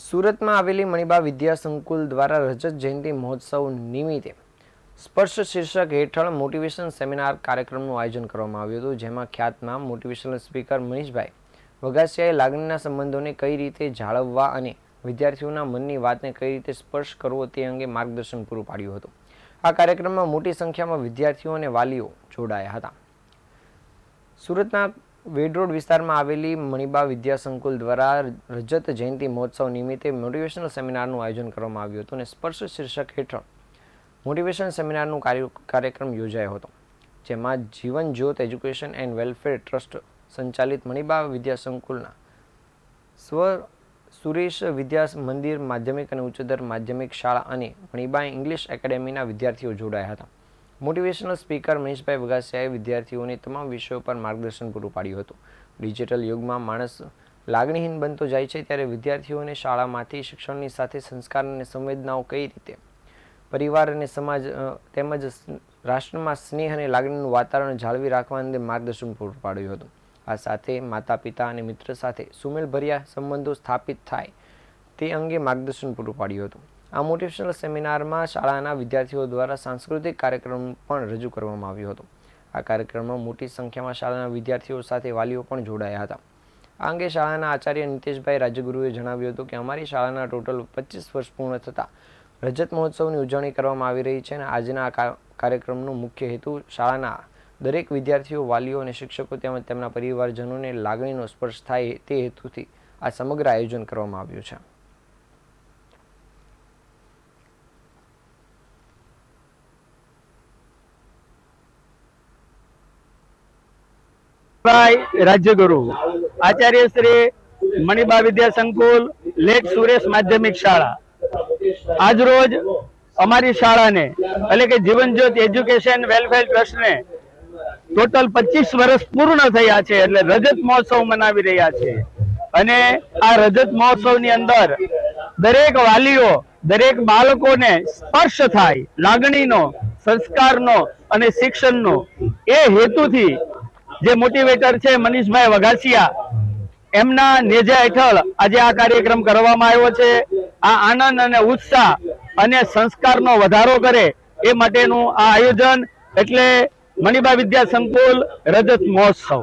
સુરતમાં આવેલી મણિબા વિદ્યા સંકુલ દ્વારા રજત જયંતિ મહોત્સવ નિમિત્તે સ્પર્શ શીર્ષક હેઠળ મોટિવેશન સેમિનાર કાર્યક્રમનું આયોજન કરવામાં આવ્યું હતું, જેમાં ખ્યાતનામ મોટિવેશનલ સ્પીકર મનીષભાઈ વગાસિયાએ લાગણીના સંબંધોને કઈ રીતે જાળવવા અને વિદ્યાર્થીઓના મનની વાતને કઈ રીતે સ્પર્શ કરવો તે અંગે માર્ગદર્શન પૂરું પાડ્યું હતું. આ કાર્યક્રમમાં મોટી સંખ્યામાં વિદ્યાર્થીઓ અને વાલીઓ જોડાયા હતા. સુરતના વેડ રોડ વિસ્તારમાં આવેલી મણિબા વિદ્યા સંકુલ દ્વારા રજત જયંતિ મહોત્સવ નિમિત્તે મોટિવેશનલ સેમિનારનું આયોજન કરવામાં આવ્યું હતું અને સ્પર્શ શીર્ષક હેઠળ મોટિવેશન સેમિનારનું કાર્ય, કાર્યક્રમ યોજાયો હતો, જેમાં જીવન જ્યોત એજ્યુકેશન એન્ડ વેલફેર ટ્રસ્ટ સંચાલિત મણિબા વિદ્યા સંકુલના સ્વ સુરેશ વિદ્યા મંદિર માધ્યમિક અને ઉચ્ચતર માધ્યમિક શાળા અને મણિબા ઇંગ્લિશ એકેડેમીના વિદ્યાર્થીઓ જોડાયા હતા. મોટિવેશનલ સ્પીકર મહેશભાઈ વગાસિયાએ વિદ્યાર્થીઓને તમામ વિષયો પર માર્ગદર્શન પૂરું પાડ્યું હતું. ડિજિટલ યુગમાં માણસ લાગણીહીન બનતો જાય છે ત્યારે વિદ્યાર્થીઓને શાળામાંથી શિક્ષણની સાથે સંસ્કાર અને સંવેદનાઓ કઈ રીતે? પરિવાર અને સમાજ તેમજ રાષ્ટ્રમાં સ્નેહ અને લાગણીનું વાતાવરણ જાળવી રાખવા અંગે માર્ગદર્શન પૂરું પાડ્યું હતું. આ સાથે માતા પિતા અને મિત્ર સાથે સુમેળભર્યા સંબંધો સ્થાપિત થાય તે અંગે માર્ગદર્શન પૂરું પાડ્યું હતું. આ મોટિવેશનલ સેમિનારમાં શાળાના વિદ્યાર્થીઓ દ્વારા સાંસ્કૃતિક કાર્યક્રમ પણ રજૂ કરવામાં આવ્યો હતો. આ કાર્યક્રમમાં મોટી સંખ્યામાં શાળાના વિદ્યાર્થીઓ સાથે વાલીઓ પણ જોડાયા હતા. આ અંગે શાળાના આચાર્ય નિતેશભાઈ રાજગુરુએ જણાવ્યું હતું કે, અમારી શાળાના ટોટલ પચીસ વર્ષ પૂર્ણ થતાં રજત મહોત્સવની ઉજવણી કરવામાં આવી રહી છે અને આજના કાર્યક્રમનો મુખ્ય હેતુ શાળાના દરેક વિદ્યાર્થીઓ, વાલીઓ અને શિક્ષકો તેમજ તેમના પરિવારજનોને લાગણીનો સ્પર્શ થાય તે હેતુથી આ સમગ્ર આયોજન કરવામાં આવ્યું છે. રાજ્યગુરુ આચાર્ય શ્રી મણિબા વિદ્યા સંકુલ લેટ સુરેશ માધ્યમિક શાળા. આજ રોજ અમારી શાળાને, એટલે કે જીવનજ્યોત એજ્યુકેશન વેલફેર ટ્રસ્ટને, ટોટલ પચીસ વર્ષ પૂર્ણ થયા છે, એટલે રજત મહોત્સવ મનાવી રહ્યા છે. અને આ રજત મહોત્સવની અંદર દરેક વાલીઓ, દરેક બાળકોને સ્પર્શ થાય, લાગણીનો, સંસ્કારનો અને શિક્ષણનો એ હેતુથી જે મોટિવેટર છે મનીષભાઈ વઘાસિયા, એમના નેજા હેઠળ આજે આ કાર્યક્રમ કરવામાં આવ્યો છે. આ આનંદ અને ઉત્સાહ અને સંસ્કારનો વધારો કરે એ માટેનું આ આયોજન એટલે મણિબા વિદ્યા સંકુલ રજત મહોત્સવ.